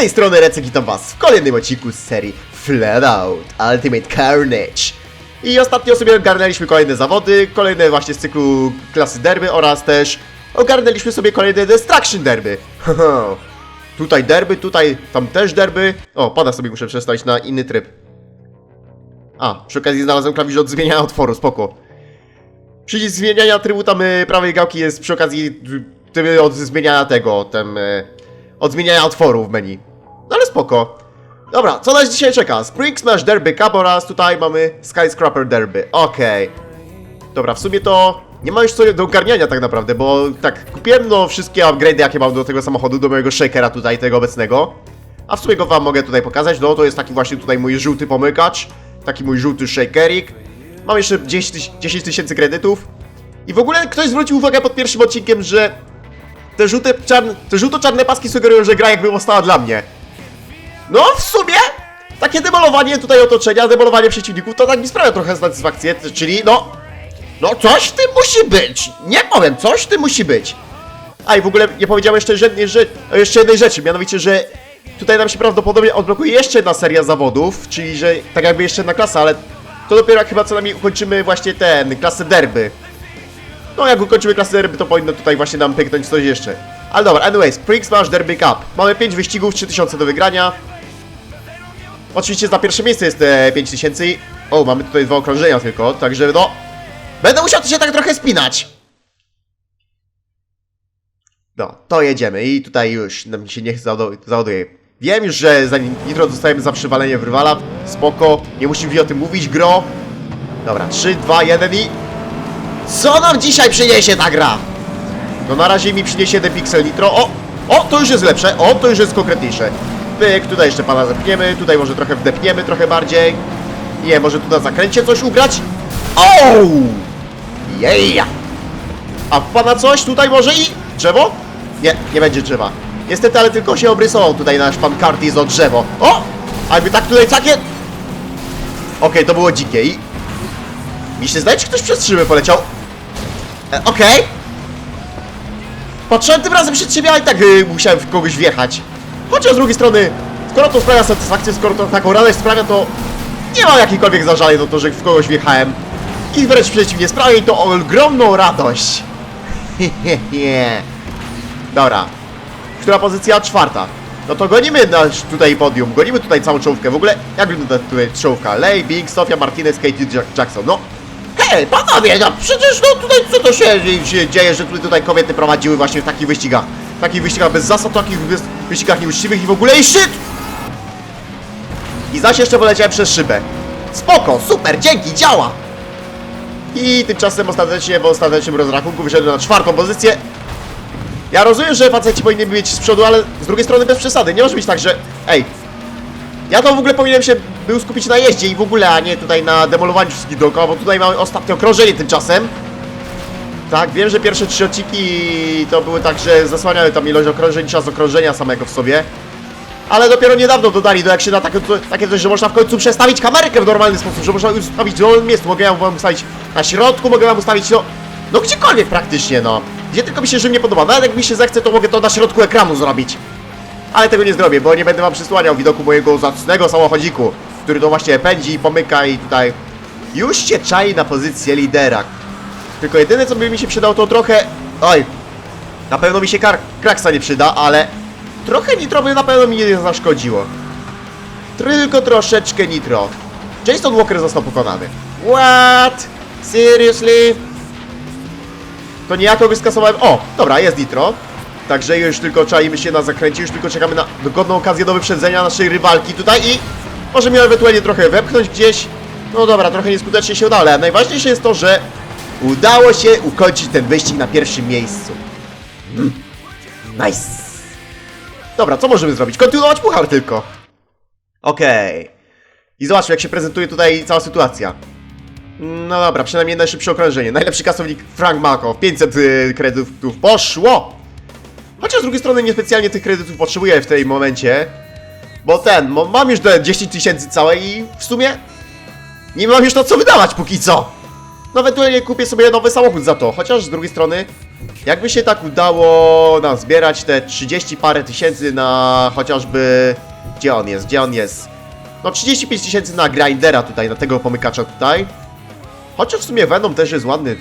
Tej strony Recek witam was w kolejnym odcinku z serii Flat Out Ultimate Carnage. I ostatnio sobie ogarnęliśmy kolejne zawody, kolejne właśnie z cyklu klasy derby oraz też ogarnęliśmy sobie kolejne Destruction derby. Tutaj derby, tutaj tam też derby. O, pada sobie muszę przestawić na inny tryb. A, przy okazji znalazłem klawisz od zmieniania otworu, spoko. Przycisk zmieniania trybu tam y, prawej gałki jest przy okazji y, od zmieniania tego, tem, y, od zmieniania otworu w menu. No ale spoko. Dobra, co nas dzisiaj czeka? Spring Smash Derby Cup oraz tutaj mamy Skyscraper Derby. Okej. Dobra, w sumie to nie ma już co do ogarniania tak naprawdę, bo tak, kupiłem no wszystkie upgrade'y jakie mam do tego samochodu, do mojego Shakera tutaj, tego obecnego. A w sumie go wam mogę tutaj pokazać, no to jest taki właśnie tutaj mój żółty pomykacz, taki mój żółty Shakerik. Mam jeszcze 10 tyś- 10 tysięcy kredytów. I w ogóle ktoś zwrócił uwagę pod pierwszym odcinkiem, że te żółte, czarne, te żółto-czarne paski sugerują, że gra jakby powstała dla mnie. No, w sumie, takie demolowanie tutaj otoczenia, demolowanie przeciwników, to tak mi sprawia trochę satysfakcję, czyli no, no coś w tym musi być. Nie powiem, coś w tym musi być. A i w ogóle nie powiedziałem jeszcze jednej, że, jeszcze jednej rzeczy, mianowicie, że tutaj nam się prawdopodobnie odblokuje jeszcze jedna seria zawodów, czyli że tak jakby jeszcze jedna klasa, ale to dopiero jak chyba co najmniej ukończymy właśnie ten, klasę derby. No jak ukończymy klasę derby, to powinno tutaj właśnie nam pyknąć coś jeszcze. Ale dobra, anyways, Spring Smash Derby Cup. Mamy 5 wyścigów, 3000 do wygrania. Oczywiście za pierwsze miejsce jest e, 5000 i... O, mamy tutaj dwa okrążenia tylko, także no... Będę musiał się tak trochę spinać. No, to jedziemy i tutaj już nam się niech załaduje. Wiem już, że za nitro dostajemy za przywalenie w rywala. Spoko, nie musimy o tym mówić, gro. Dobra, 3, 2, 1 i... Co nam dzisiaj przyniesie ta gra? No na razie mi przyniesie 1 pixel nitro. O! O, to już jest lepsze. O, to już jest konkretniejsze. Pyk, tutaj jeszcze pana zepniemy, tutaj może trochę wdepniemy trochę bardziej. Nie, może tu na zakręcie coś ugrać? O! Jeja! A w pana coś tutaj może i drzewo? Nie, nie będzie drzewa. Niestety, ale tylko się obrysował tutaj nasz pan Curtis o drzewo. O! A tak tutaj takie... Okej, to było dzikie i... Mi się zdaje, czy ktoś przez szybę poleciał. E, Okej. Patrzyłem tym razem przed siebie, ale i tak y, musiałem w kogoś wjechać. Chociaż z drugiej strony, skoro to sprawia satysfakcję, skoro to taką radość sprawia, to nie mam jakichkolwiek zażaleń do to, że w kogoś wjechałem. I wręcz przeciwnie, sprawia mi to ogromną radość. Hehehe. Dobra. Która pozycja? Czwarta. No to gonimy nasz tutaj podium, gonimy tutaj całą czołówkę. W ogóle, jak wygląda tutaj czołówka? Lej, Bing, Sofia, Martinez, Katie Jack- Jackson. No, hej, panowie, no przecież no tutaj co to się, się dzieje, że tutaj, tutaj kobiety prowadziły właśnie w takich wyścigach. W takich wyścigach bez zasad, takich wy- wyścigach nieuczciwych i w ogóle i shit! I zaś jeszcze poleciałem przez szybę. Spoko, super, dzięki, działa! I tymczasem ostatecznie w ostatecznym rozrachunku wyszedłem na czwartą pozycję. Ja rozumiem, że faceci powinni być z przodu, ale z drugiej strony bez przesady. Nie może być tak, że... Ej, ja to w ogóle powinienem się był skupić na jeździe i w ogóle, a nie tutaj na demolowaniu wszystkich dookoła, bo tutaj mamy ostatnie okrążenie tymczasem. Tak, wiem, że pierwsze trzy odcinki to były tak, że zasłaniały tam ilość okrążeń, czas okrążenia samego w sobie. Ale dopiero niedawno dodali, do jak się da takie, takie coś, że można w końcu przestawić kamerkę w normalny sposób, że można ustawić w dowolnym miejscu. Mogę ją wam ustawić na środku, mogę wam ustawić, no, no gdziekolwiek praktycznie, no. Gdzie tylko mi się Rzym nie podoba. Nawet jak mi się zechce, to mogę to na środku ekranu zrobić. Ale tego nie zrobię, bo nie będę wam przysłaniał widoku mojego zacnego samochodziku, który to właśnie pędzi, pomyka i tutaj już się czai na pozycję lidera. Tylko jedyne co by mi się przydało to trochę... Oj, na pewno mi się kar... kraksa nie przyda, ale trochę nitro by na pewno mi nie zaszkodziło. Tylko troszeczkę nitro. Jason Walker został pokonany. What? Seriously? To niejako go skasowałem. O, dobra, jest nitro. Także już tylko czajmy się na zakręcie, już tylko czekamy na dogodną okazję do wyprzedzenia naszej rywalki tutaj i może mnie ewentualnie trochę wepchnąć gdzieś. No dobra, trochę nieskutecznie się udało, ale najważniejsze jest to, że udało się ukończyć ten wyścig na pierwszym miejscu. Mm. Nice. Dobra, co możemy zrobić? Kontynuować puchar tylko. Okej. I zobaczmy, jak się prezentuje tutaj cała sytuacja. No dobra, przynajmniej najszybsze okrążenie. Najlepszy kasownik Frank Mako. 500 y, kredytów poszło! Chociaż z drugiej strony niespecjalnie tych kredytów potrzebuję w tym momencie. Bo ten, mam już te 10 tysięcy całe i w sumie nie mam już na co wydawać póki co. No ewentualnie kupię sobie nowy samochód za to. Chociaż z drugiej strony, jakby się tak udało nam zbierać te 30 parę tysięcy na chociażby... Gdzie on jest? Gdzie on jest? No 35 tysięcy na grindera tutaj, na tego pomykacza tutaj. Chociaż w sumie Venom też jest ładny.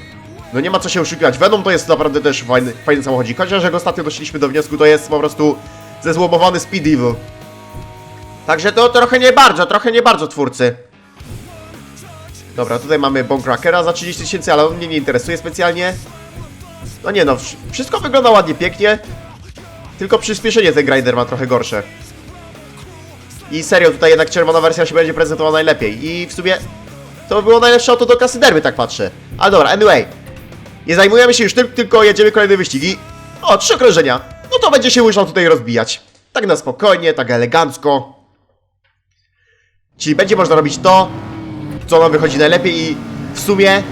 No nie ma co się oszukiwać. Venom to jest naprawdę też fajny, fajny samochodzik. Chociaż jak ostatnio doszliśmy do wniosku, to jest po prostu zezłomowany Speed Evil. Także to trochę nie bardzo, trochę nie bardzo twórcy. Dobra, tutaj mamy Bonekrakera za 30 tysięcy, ale on mnie nie interesuje specjalnie. No nie no, wsz- wszystko wygląda ładnie, pięknie. Tylko przyspieszenie ten grinder ma trochę gorsze. I serio, tutaj jednak czerwona wersja się będzie prezentowała najlepiej. I w sumie to by było najlepsze auto do kasy derby, tak patrzę. Ale dobra, anyway. Nie zajmujemy się już tym, tylko jedziemy kolejne wyścigi. O, trzy okrążenia. No to będzie się łyżą tutaj rozbijać. Tak na spokojnie, tak elegancko. Czyli będzie można robić to, co nam wychodzi najlepiej i w sumie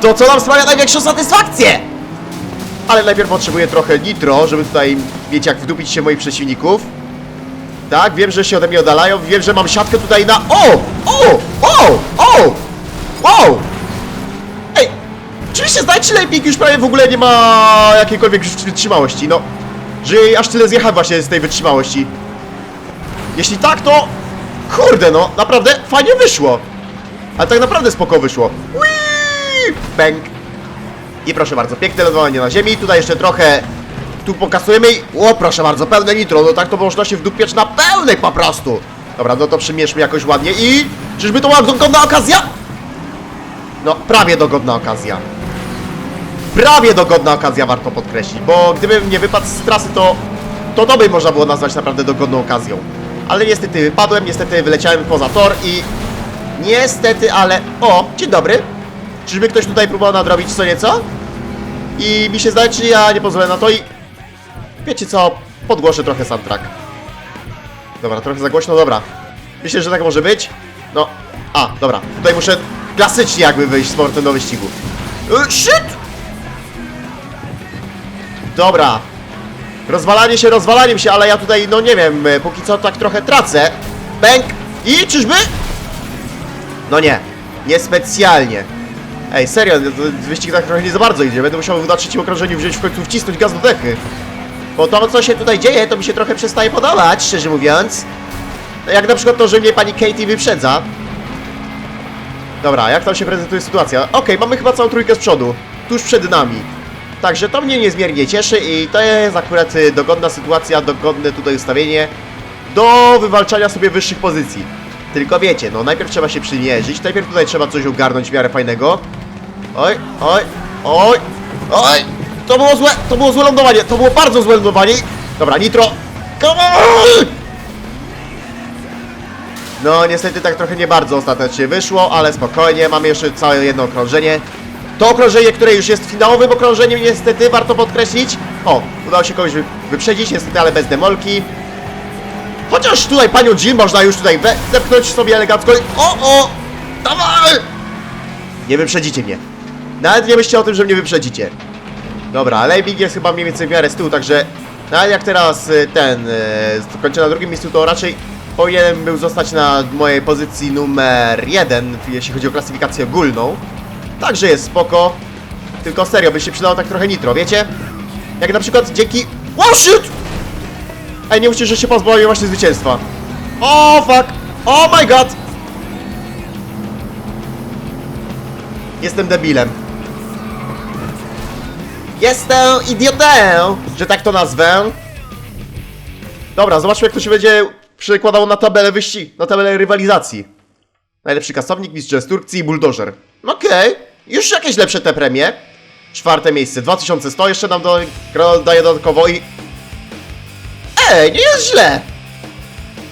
to, co nam sprawia największą satysfakcję. Ale najpierw potrzebuję trochę nitro, żeby tutaj mieć jak wdupić się moich przeciwników. Tak, wiem, że się ode mnie oddalają, wiem, że mam siatkę tutaj na... O! O! O! O! Wow! Ej! Oczywiście znajdźcie lepiej, już prawie w ogóle nie ma jakiejkolwiek wytrzymałości, no. Że aż tyle zjechałem właśnie z tej wytrzymałości. Jeśli tak, to... Kurde, no, naprawdę fajnie wyszło. Ale tak naprawdę spoko wyszło. Whee! Bang! I proszę bardzo, piękne lądowanie na ziemi. Tutaj jeszcze trochę tu pokasujemy i... O, proszę bardzo, pełne nitro. No tak to można się wdupiać na pełnej po prostu. Dobra, no to przymierzmy jakoś ładnie i... Czyżby to była dogodna okazja? No, prawie dogodna okazja. Prawie dogodna okazja, warto podkreślić, bo gdybym nie wypadł z trasy, to... To to można było nazwać naprawdę dogodną okazją. Ale niestety wypadłem, niestety wyleciałem poza tor i... Niestety, ale... O, dzień dobry. Czyżby ktoś tutaj próbował nadrobić co nieco? I mi się zdaje, czy ja nie pozwolę na to i... Wiecie co? Podgłoszę trochę soundtrack. Dobra, trochę za głośno, dobra. Myślę, że tak może być. No, a, dobra. Tutaj muszę klasycznie jakby wyjść z portem do wyścigu. Y, shit! Dobra. Rozwalanie się rozwalaniem się, ale ja tutaj, no nie wiem, y, póki co tak trochę tracę. Bęk! I czyżby? No nie. Niespecjalnie. Ej, serio, wyścig tak trochę nie za bardzo idzie. Będę musiał na trzecim okrążeniu wziąć w końcu wcisnąć gaz do dechy. Bo to, co się tutaj dzieje, to mi się trochę przestaje podobać, szczerze mówiąc. Jak na przykład to, że mnie pani Katie wyprzedza. Dobra, jak tam się prezentuje sytuacja? Okej, mamy chyba całą trójkę z przodu. Tuż przed nami. Także to mnie niezmiernie cieszy i to jest akurat y, dogodna sytuacja, dogodne tutaj ustawienie do wywalczania sobie wyższych pozycji. Tylko wiecie, no najpierw trzeba się przymierzyć, najpierw tutaj trzeba coś ogarnąć w miarę fajnego. Oj, oj, oj, oj! To było złe, to było złe lądowanie, to było bardzo złe lądowanie. Dobra, nitro. Come on! No niestety tak trochę nie bardzo ostatecznie wyszło, ale spokojnie, mamy jeszcze całe jedno okrążenie. To okrążenie, które już jest finałowym okrążeniem, niestety, warto podkreślić. O, udało się kogoś wy wyprzedzić, niestety, ale bez demolki. Chociaż tutaj panią Jill można już tutaj we- zepchnąć sobie elegancko. O, o! Dawaj! Nie wyprzedzicie mnie. Nawet nie myślcie o tym, że mnie wyprzedzicie. Dobra, Leibig jest chyba mniej więcej w miarę z tyłu, także nawet jak teraz y, ten y, kończę na drugim miejscu, to raczej powinienem był zostać na mojej pozycji numer jeden, jeśli chodzi o klasyfikację ogólną. Także jest spoko. Tylko serio, by się przydało tak trochę nitro, wiecie? Jak na przykład dzięki... Wow, shit! Ej, nie mówcie, że się pozbawiłem właśnie zwycięstwa. O, fuck! Oh my god! Jestem debilem. Jestem idiotę, że tak to nazwę. Dobra, zobaczmy jak to się będzie przekładało na tabelę wyścig, na tabelę rywalizacji. Najlepszy kasownik, mistrz destrukcji i buldożer. Okej, już jakieś lepsze te premie. Czwarte miejsce, 2100 jeszcze nam do, daje dodatkowo i... Nie jest źle!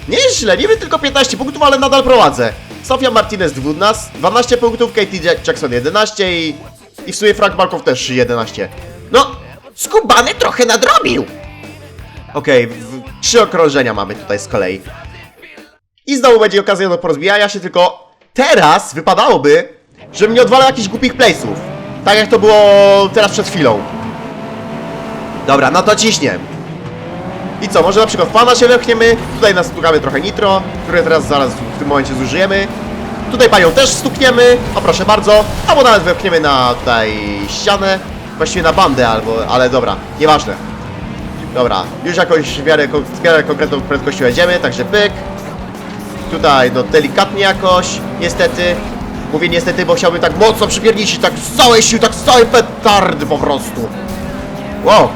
Nie jest źle, niby tylko 15 punktów, ale nadal prowadzę. Sofia Martinez 12, 12 punktów, Katie Jack- Jackson 11 i, i w sumie Frank Markow też 11. No, skubany trochę nadrobił! Okej, w- trzy okrążenia mamy tutaj z kolei. I znowu będzie okazja do porozbijania się, tylko teraz wypadałoby, żebym nie odwalał jakichś głupich place'ów. Tak jak to było teraz przed chwilą. Dobra, no to ciśnie. I co, może na przykład pana się wepchniemy, tutaj nastukamy trochę nitro, które teraz zaraz w tym momencie zużyjemy. Tutaj panią też stukniemy, o proszę bardzo, albo nawet wepchniemy na tutaj ścianę, właściwie na bandę albo, ale dobra, nieważne. Dobra, już jakoś w miarę, w miarę konkretną prędkością jedziemy, także pyk. Tutaj, no delikatnie jakoś, niestety. Mówię niestety, bo chciałbym tak mocno przypierniczyć, tak z całej siły, tak z całej petardy po prostu. Wow.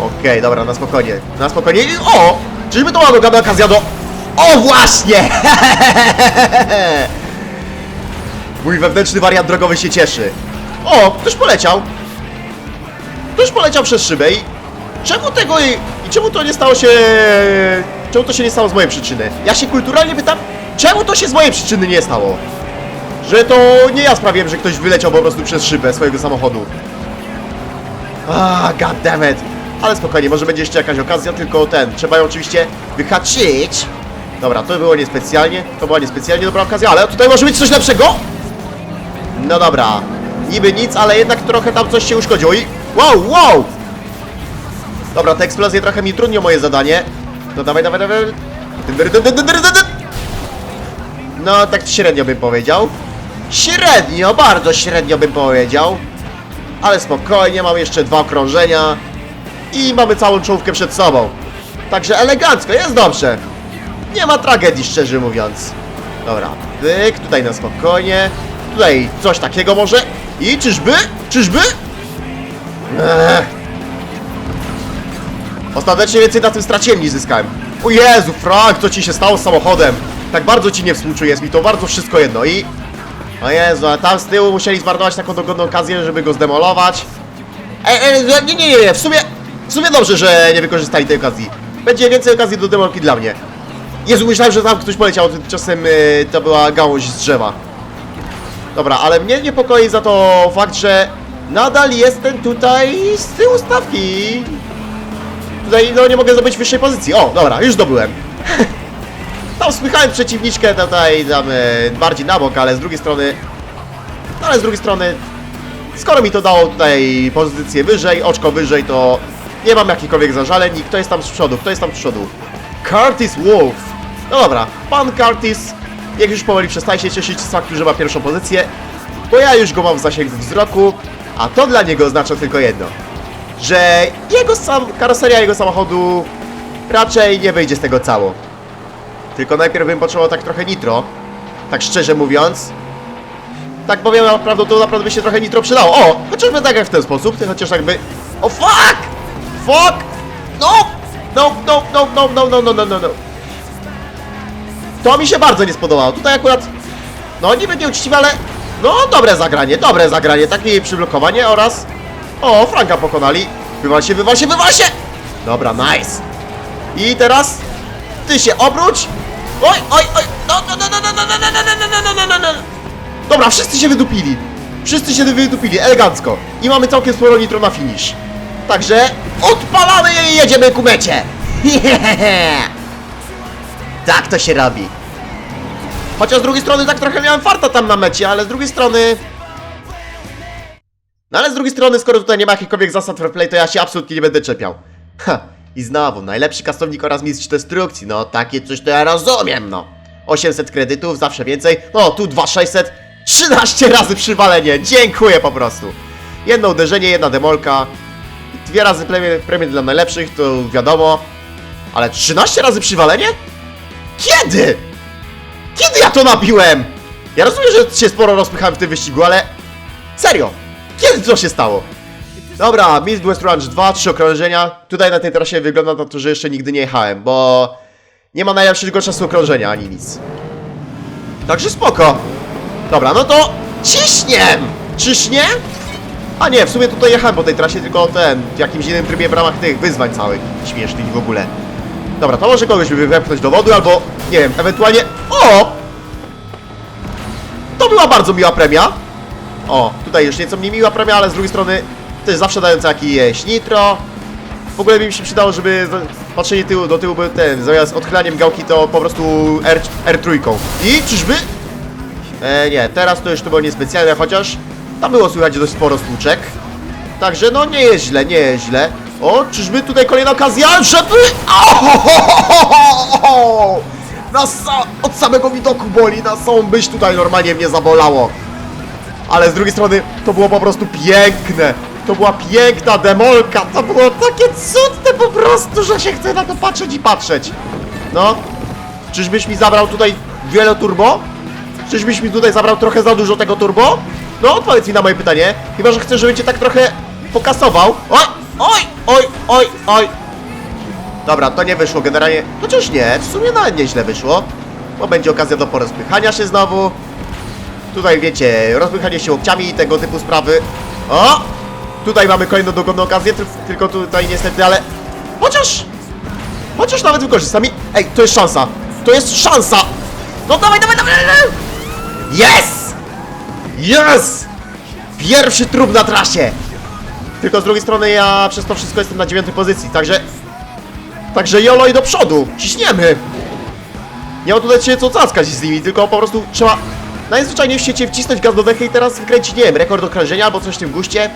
Okej, dobra, na spokojnie, na spokojnie. O! Czyżby to była dogana okazja do... O właśnie! Mój wewnętrzny wariant drogowy się cieszy. O, ktoś poleciał. Ktoś poleciał przez szybę i... Czemu tego i... I czemu to nie stało się... Czemu to się nie stało z mojej przyczyny? Ja się kulturalnie pytam, czemu to się z mojej przyczyny nie stało? Że to nie ja sprawiłem, że ktoś wyleciał po prostu przez szybę swojego samochodu. Ah, goddammit. Ale spokojnie, może będzie jeszcze jakaś okazja, tylko ten, trzeba ją oczywiście wyhaczyć. Dobra, to było niespecjalnie, to była niespecjalnie dobra okazja, ale tutaj może być coś lepszego? No dobra, niby nic, ale jednak trochę tam coś się uszkodziło i... Wow, wow! Dobra, te eksplozje trochę mi trudnią moje zadanie. No dawaj, dawaj, dawaj. No, tak średnio bym powiedział. Średnio, bardzo średnio bym powiedział. Ale spokojnie, mam jeszcze dwa okrążenia. I mamy całą czołówkę przed sobą. Także elegancko, jest dobrze. Nie ma tragedii, szczerze mówiąc. Dobra, pyk, tutaj na spokojnie. Tutaj coś takiego może. I czyżby? Czyżby? Ech. Ostatecznie więcej na tym straciłem niż zyskałem. O Jezu, Frank, co ci się stało z samochodem? Tak bardzo ci nie współczuję, jest mi to bardzo wszystko jedno i... O Jezu, a tam z tyłu musieli zmarnować taką dogodną okazję, żeby go zdemolować. E, e, nie, nie, nie, nie, w sumie... W sumie dobrze, że nie wykorzystali tej okazji. Będzie więcej okazji do demolki dla mnie. Jezu, myślałem, że tam ktoś poleciał, tymczasem y, to była gałąź z drzewa. Dobra, ale mnie niepokoi za to fakt, że nadal jestem tutaj z tyłu stawki. Tutaj no nie mogę zdobyć wyższej pozycji. O, dobra, już zdobyłem. Tam spychałem przeciwniczkę tutaj tam e, bardziej na bok, ale z drugiej strony... No ale z drugiej strony... Skoro mi to dało tutaj pozycję wyżej, oczko wyżej, to nie mam jakichkolwiek zażaleń. I kto jest tam z przodu? Kto jest tam z przodu? Curtis Wolf. No dobra, pan Curtis, jak już powoli przestaje się cieszyć z faktu, że ma pierwszą pozycję, bo ja już go mam w zasięgu wzroku, a to dla niego oznacza tylko jedno że jego sam, karoseria jego samochodu raczej nie wyjdzie z tego cało. Tylko najpierw bym potrzebował tak trochę nitro, tak szczerze mówiąc. Tak powiem naprawdę, to naprawdę by się trochę nitro przydało. O, chociażby tak jak w ten sposób, chociaż jakby... O fuck! Fuck! No! No, no, no, no, no, no, no, no, no, no. To mi się bardzo nie spodobało. Tutaj akurat, no niby nieuczciwe, ale no dobre zagranie, dobre zagranie, takie przyblokowanie oraz o, Franka pokonali. Wywal się, wywal się, wywal się! Dobra, nice. I teraz ty się obróć. Oj, oj, oj. No, no, no, no, no, no, no, no, no, no, no, no, no, no, no. Dobra, wszyscy się wydupili. Wszyscy się wydupili, elegancko. I mamy całkiem sporo nitro na finish. Także odpalamy je i jedziemy ku mecie. tak to się robi. Chociaż z drugiej strony tak trochę miałem farta tam na mecie, ale z drugiej strony... No ale z drugiej strony, skoro tutaj nie ma jakichkolwiek zasad fair play, to ja się absolutnie nie będę czepiał. Ha, i znowu, najlepszy kastownik oraz mistrz destrukcji, no takie coś to ja rozumiem, no. 800 kredytów, zawsze więcej, no tu 2600, 13 razy przywalenie, dziękuję po prostu. Jedno uderzenie, jedna demolka, dwie razy premie, premie dla najlepszych, to wiadomo, ale 13 razy przywalenie? Kiedy? Kiedy ja to nabiłem? Ja rozumiem, że się sporo rozpychałem w tym wyścigu, ale serio, kiedy to się stało? Dobra, Miss West Ranch 2, trzy okrążenia. Tutaj na tej trasie wygląda na to, że jeszcze nigdy nie jechałem, bo nie ma najlepszego czasu okrążenia ani nic. Także spoko. Dobra, no to ciśniem! Ciśnie? A nie, w sumie tutaj jechałem po tej trasie, tylko ten, w jakimś innym trybie w ramach tych wyzwań całych. Śmiesznych w ogóle. Dobra, to może kogoś by wepchnąć do wody, albo, nie wiem, ewentualnie... O! To była bardzo miła premia. O, tutaj już nieco mniej miła premia, ale z drugiej strony też zawsze dająca jakiś nitro. w ogóle mi się przydało, żeby patrzenie tyłu, do tyłu był ten, zamiast odchylaniem gałki to po prostu R, R3. I czyżby? E, nie, teraz to już to było niespecjalne, chociaż tam było słychać dość sporo stłuczek. Także no nie jest źle, nie jest źle. O, czyżby tutaj kolejna okazja, żeby... O! Na sa... Od samego widoku boli, na samą byś tutaj normalnie mnie zabolało. Ale z drugiej strony to było po prostu piękne. To była piękna demolka, to było takie cudne po prostu, że się chce na to patrzeć i patrzeć. No, czyżbyś mi zabrał tutaj wiele turbo? Czyżbyś mi tutaj zabrał trochę za dużo tego turbo? No, odpowiedz mi na moje pytanie. Chyba, że chcesz, żebym cię tak trochę pokasował. Oj, oj, oj, oj, oj. Dobra, to nie wyszło generalnie. Chociaż nie, w sumie nawet nieźle wyszło. Bo będzie okazja do porozpychania się znowu. Tutaj wiecie, rozpychanie się łokciami i tego typu sprawy. O! Tutaj mamy kolejną dogodną okazję, tyl- tylko tutaj niestety, ale... Chociaż... Chociaż nawet wykorzystam i... Ej, to jest szansa! To jest szansa! No dawaj, dawaj, dawaj! dawaj! Yes! Pierwszy trup na trasie! Tylko z drugiej strony ja przez to wszystko jestem na dziewiątej pozycji, także... Także jolo i do przodu! Ciśniemy! Nie ma tutaj się co caskać z nimi, tylko po prostu trzeba najzwyczajniej w świecie wcisnąć gaz do dechy i teraz wykręcić, nie wiem, rekord okrążenia albo coś w tym guście.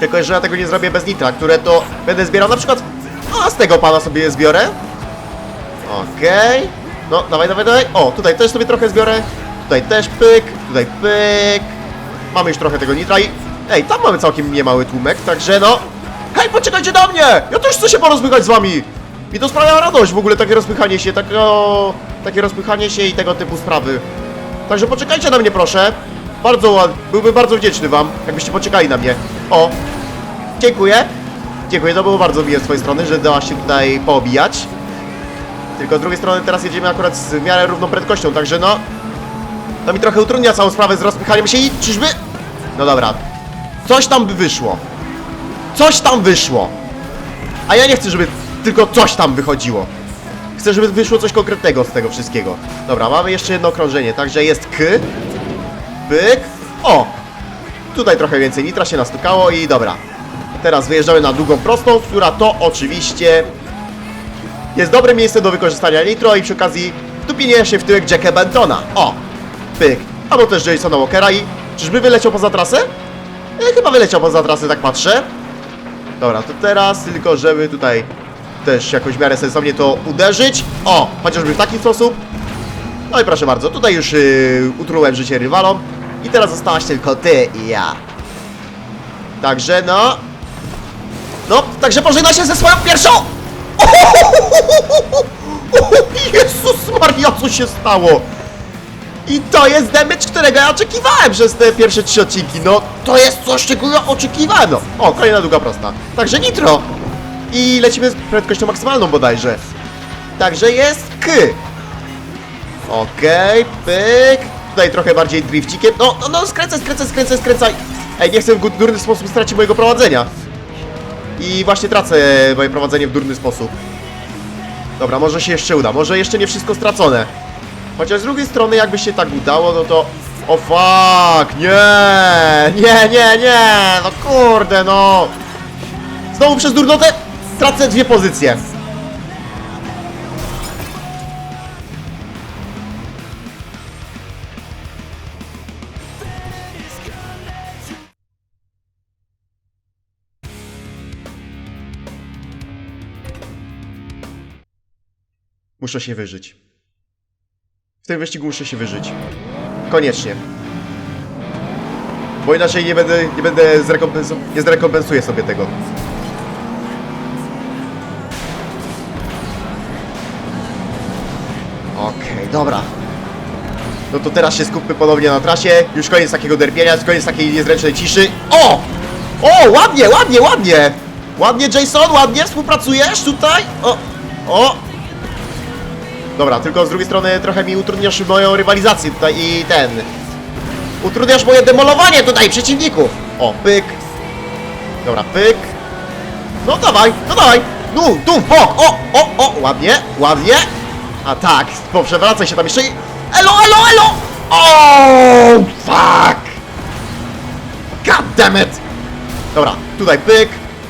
Tylko, że ja tego nie zrobię bez nitra, które to będę zbierał na przykład... A, z tego pana sobie je zbiorę. Okej. No, dawaj, dawaj, dawaj. O, tutaj też sobie trochę zbiorę. Tutaj też pyk, tutaj pyk. Mamy już trochę tego nitra i... Ej, tam mamy całkiem niemały tłumek, także no... Hej, poczekajcie na mnie! Ja też chcę się porozpychać z wami! I to sprawia radość w ogóle, takie rozpychanie się, takie, o, takie rozpychanie się i tego typu sprawy. Także poczekajcie na mnie, proszę. Bardzo ład... Byłbym bardzo wdzięczny wam, jakbyście poczekali na mnie. O! Dziękuję. Dziękuję, to było bardzo miłe z twojej strony, że dałaś się tutaj poobijać. Tylko z drugiej strony teraz jedziemy akurat z miarę równą prędkością, także no... To mi trochę utrudnia całą sprawę z rozpychaniem się i czyżby... No dobra. Coś tam by wyszło. Coś tam wyszło. A ja nie chcę, żeby tylko coś tam wychodziło. Chcę, żeby wyszło coś konkretnego z tego wszystkiego. Dobra, mamy jeszcze jedno okrążenie, także jest K. Pyk. O! Tutaj trochę więcej nitra się nastukało i dobra. Teraz wyjeżdżamy na długą prostą, która to oczywiście jest dobre miejsce do wykorzystania nitro i przy okazji tupienie się w tyłek Jacka Bentona. O! Pyk. Albo też Jasona Walkera i czyżby wyleciał poza trasę? E, chyba wyleciał poza trasę, tak patrzę. Dobra, to teraz tylko, żeby tutaj też jakoś w miarę sensownie to uderzyć. O, chociażby w taki sposób. No i proszę bardzo, tutaj już yy, utrułem życie rywalom. I teraz zostałaś tylko ty i ja. Także no... No, także pożegna się ze swoją pierwszą... Jezus Maria, co się stało? I to jest damage, którego ja oczekiwałem przez te pierwsze trzy odcinki. No, to jest coś, czego ja oczekiwałem. No. O, kolejna długa prosta. Także nitro. I lecimy z prędkością maksymalną bodajże. Także jest K. Okej, pyk. Tutaj trochę bardziej drifcikiem. No, no, no, skręcaj, skręcaj, skręcaj, skręcaj. Ej, nie chcę w durny sposób stracić mojego prowadzenia. I właśnie tracę moje prowadzenie w durny sposób. Dobra, może się jeszcze uda. Może jeszcze nie wszystko stracone. Chociaż z drugiej strony, jakby się tak udało, no to... O fuck! Nie! Nie, nie, nie! No kurde, no! Znowu przez durnotę tracę dwie pozycje. Muszę się wyżyć. W tym wyścigu muszę się wyżyć. Koniecznie. Bo inaczej nie będę, nie będę zrekompensu nie zrekompensuję sobie tego. Okej, dobra. No to teraz się skupmy ponownie na trasie. Już koniec takiego derpienia, koniec takiej niezręcznej ciszy. O! O, ładnie, ładnie, ładnie! Ładnie, Jason, ładnie, współpracujesz tutaj? O, o, Dobra, tylko z drugiej strony trochę mi utrudniasz moją rywalizację tutaj i ten... Utrudniasz moje demolowanie tutaj przeciwników! O, pyk. Dobra, pyk. No dawaj, no dawaj! No, tu w bok! O, o, o! Ładnie, ładnie! A tak, poprzewracaj się tam jeszcze i... Elo, elo, elo! O, fuck! God damn it! Dobra, tutaj pyk.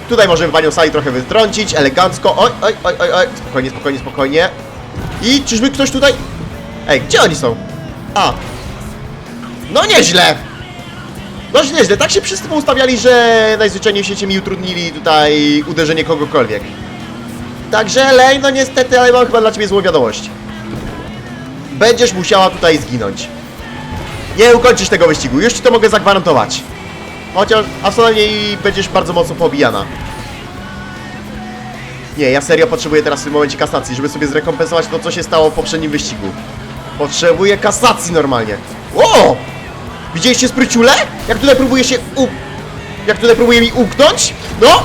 Tutaj możemy panią Sali trochę wytrącić, elegancko. Oj, oj, oj, oj, oj. Spokojnie, spokojnie, spokojnie. I czyżby ktoś tutaj... Ej, gdzie oni są? A. No nieźle. No nieźle, tak się wszyscy poustawiali, że najzwyczajniej w świecie mi utrudnili tutaj uderzenie kogokolwiek. Także Lej, no niestety, ale mam chyba dla ciebie złą wiadomość. Będziesz musiała tutaj zginąć. Nie ukończysz tego wyścigu, już ci to mogę zagwarantować. Chociaż, a najmniej będziesz bardzo mocno pobijana. Nie, ja serio potrzebuję teraz w tym momencie kasacji, żeby sobie zrekompensować to, co się stało w poprzednim wyścigu. Potrzebuję kasacji normalnie. O! Widzieliście spryciule? Jak tutaj próbuje się u... Jak tutaj próbuje mi uknąć? No!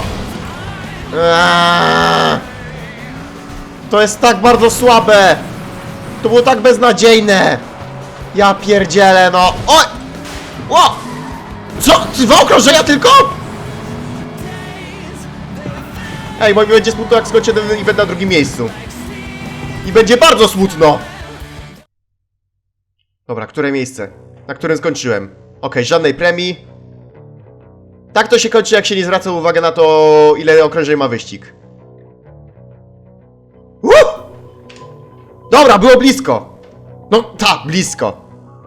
Aaaa! To jest tak bardzo słabe! To było tak beznadziejne! Ja pierdzielę, no! Oj! O! Co? Dwa okrążenia tylko? Ej, bo mi będzie smutno jak skończę ten event na drugim miejscu. I będzie bardzo smutno! Dobra, które miejsce? Na którym skończyłem? Okej, żadnej premii. Tak to się kończy, jak się nie zwraca uwagi na to, ile okrążeń ma wyścig. Uh! Dobra, było blisko. No, tak, blisko.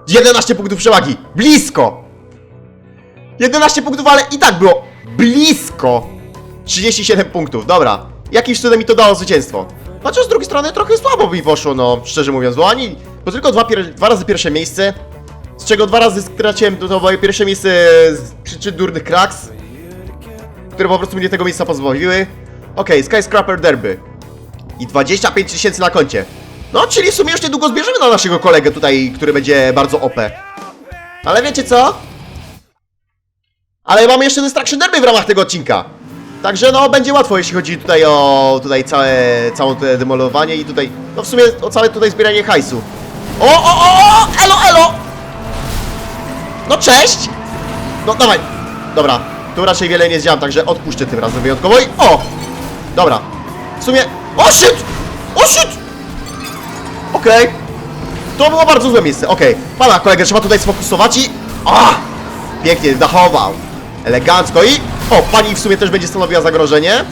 11 punktów przewagi. Blisko. 11 punktów, ale i tak było blisko. 37 punktów, dobra. Jakimś cudem mi to dało zwycięstwo. Chociaż z drugiej strony trochę słabo mi poszło, no, szczerze mówiąc, bo ani... Bo tylko dwa, dwa razy pierwsze miejsce, z czego dwa razy straciłem to, to moje pierwsze miejsce z przyczyn durnych kraks, które po prostu mnie tego miejsca pozbawiły. Okej, Skyscraper Derby. I 25 tysięcy na koncie. No, czyli w sumie już niedługo zbierzemy na naszego kolegę tutaj, który będzie bardzo OP. Ale wiecie co? Ale mamy jeszcze Destruction Derby w ramach tego odcinka. Także no, będzie łatwo, jeśli chodzi tutaj o tutaj całe, całe to demolowanie i tutaj, no w sumie o całe tutaj zbieranie hajsu. O, o, o, o, elo, elo! No cześć! No dawaj! Dobra, tu raczej wiele nie zdziałam, także odpuszczę tym razem wyjątkowo i o! Dobra, w sumie... O shit! O shit! Okej. To było bardzo złe miejsce, okej. Pana kolegę trzeba tutaj sfokusować i... A! Pięknie, zachował. Elegancko i... O, pani w sumie też będzie stanowiła zagrożenie.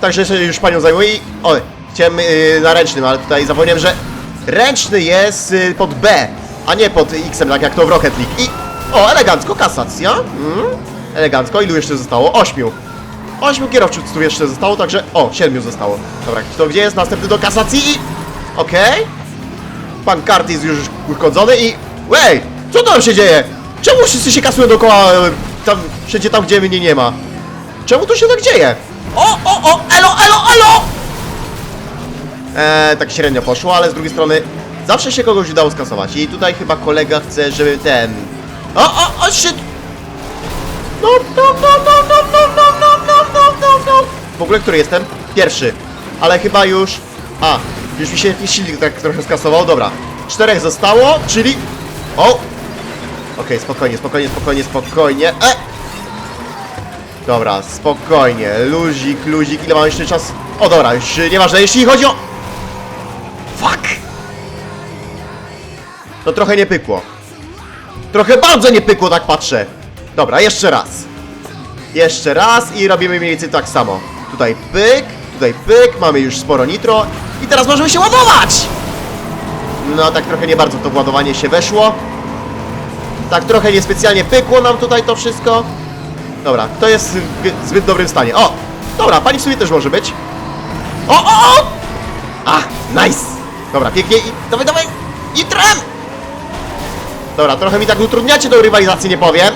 Także jeszcze już panią zajmuję i... O, chciałem yy, na ręcznym, ale tutaj zapomniałem, że... Ręczny jest yy, pod B, a nie pod X-em, tak jak to w Rocket League. I... O, elegancko, kasacja. Mm, elegancko, ilu jeszcze zostało? Ośmiu. Ośmiu kierowców jeszcze zostało, także... O, siedmiu zostało. Dobra, to gdzie jest następny do kasacji i... Okej. Pan Kart jest już uchodzony i... Wej! Co tam się dzieje? Czemu wszyscy się kasują dookoła, tam, wszędzie tam, gdzie mnie nie ma? Czemu to się tak dzieje? O, o, o, elo, elo, elo! Eee, tak średnio poszło, ale z drugiej strony zawsze się kogoś udało skasować i tutaj chyba kolega chce, żeby ten... O, o, o, shit! No, no, no, no, no, no, no, no, no, no, no, no. W ogóle który jestem? Pierwszy. Ale chyba już... A, już mi się jakiś silnik tak trochę skasował, dobra. Czterech zostało, czyli... O! Okej, spokojnie, spokojnie, spokojnie, spokojnie. E! Dobra, spokojnie. Luzik, luzik, ile mam jeszcze czas? O dobra, już nieważne, jeśli chodzi o... Fuck! To trochę nie pykło. Trochę bardzo nie pykło, tak patrzę. Dobra, jeszcze raz. Jeszcze raz i robimy mniej więcej tak samo. Tutaj pyk, tutaj pyk, mamy już sporo nitro i teraz możemy się ładować! No tak trochę nie bardzo to władowanie się weszło. Tak trochę niespecjalnie pykło nam tutaj to wszystko. Dobra, to jest w zbyt dobrym stanie. O! Dobra, pani w sumie też może być. O, o, o! A, nice! Dobra, pięknie i dawaj, dawaj! I trem! Dobra, trochę mi tak utrudniacie tą rywalizację, nie powiem.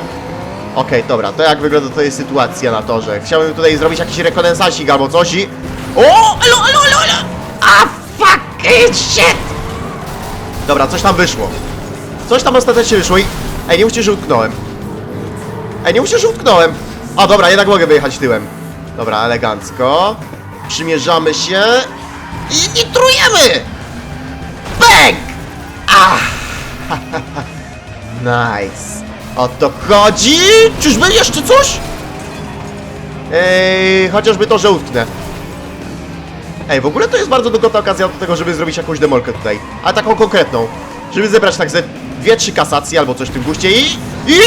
Okej, dobra, to jak wygląda jest sytuacja na torze? Chciałbym tutaj zrobić jakiś rekonesansik albo coś i... O! Elo, elo, elo, elo! A fucking shit! Dobra, coś tam wyszło. Coś tam ostatecznie wyszło i... Ej, nie mówcie, że utknąłem. Ej, nie mówcie, że utknąłem. A, dobra, jednak mogę wyjechać tyłem. Dobra, elegancko. Przymierzamy się i nitrujemy! Bang! Ah! nice. O to chodzi? Czyżby jeszcze coś? Ej, chociażby to, że utknę. Ej, w ogóle to jest bardzo dogodna okazja do tego, żeby zrobić jakąś demolkę tutaj. A taką konkretną. Żeby zebrać tak ze dwie, trzy kasacje albo coś w tym guście i... I...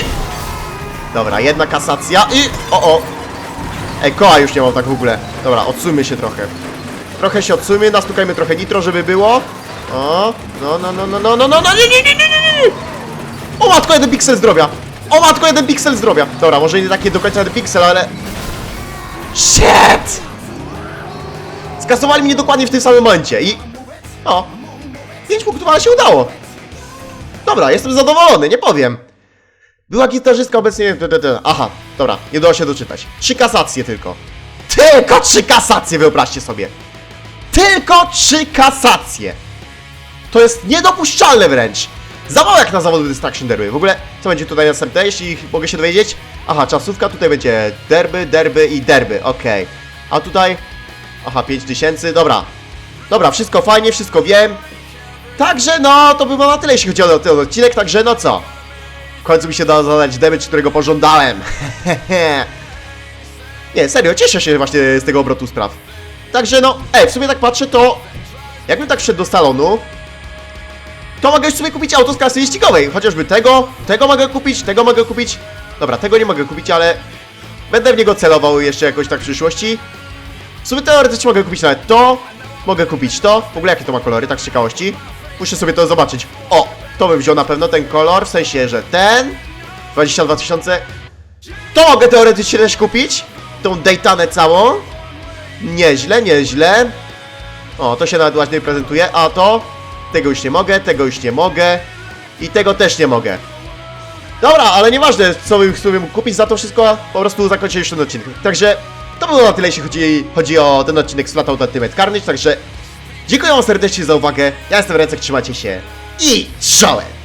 Dobra, jedna kasacja i... O, o. Ej, koła już nie mam tak w ogóle. Dobra, odsuńmy się trochę. Trochę się odsuńmy, nastukajmy trochę nitro, żeby było. O, no, no, no, no, no, no, no, no, nie, nie, nie, nie, nie, nie. O matko, jeden piksel zdrowia. O matko, jeden piksel zdrowia. Dobra, może nie takie do końca jeden piksel, ale... Shit! Skasowali mnie dokładnie w tym samym momencie i... O, 5 punktów, ale się udało. Dobra, jestem zadowolony, nie powiem. Była gitarzystka obecnie... Aha, dobra, nie udało się doczytać. Trzy kasacje tylko. Tylko trzy kasacje, wyobraźcie sobie. Tylko trzy kasacje. To jest niedopuszczalne wręcz. Za mało jak na zawody Destruction Derby. W ogóle, co będzie tutaj następne, jeśli mogę się dowiedzieć? Aha, czasówka, tutaj będzie derby, derby i derby, okej. A tutaj... Aha, 5000, dobra. Dobra, wszystko fajnie, wszystko wiem. Także no, to by było na tyle, jeśli chodzi o ten odcinek, także no co? W końcu mi się dało zadać damage, którego pożądałem. Nie, serio, cieszę się właśnie z tego obrotu spraw. Także no, ej, w sumie tak patrzę, to jakbym tak wszedł do salonu, to mogę już sobie kupić auto z klasy wyścigowej. Chociażby tego, tego mogę kupić, tego mogę kupić. Dobra, tego nie mogę kupić, ale będę w niego celował jeszcze jakoś tak w przyszłości. W sumie teoretycznie mogę kupić nawet to, mogę kupić to. W ogóle jakie to ma kolory, tak z ciekawości. Muszę sobie to zobaczyć. O, to bym wziął na pewno ten kolor, w sensie, że ten 22 tysiące. To mogę teoretycznie też kupić. Tą Daytanę całą. Nieźle, nieźle. O, to się nawet ładnie prezentuje. A to? Tego już nie mogę, tego już nie mogę. I tego też nie mogę. Dobra, ale nieważne, co bym mógł kupić za to wszystko, po prostu zakończę już ten odcinek. Także to było na tyle, jeśli chodzi, chodzi o ten odcinek z Flatout Ultimate Carnage, także dziękuję wam serdecznie za uwagę, ja jestem Recek, trzymajcie się i czołem!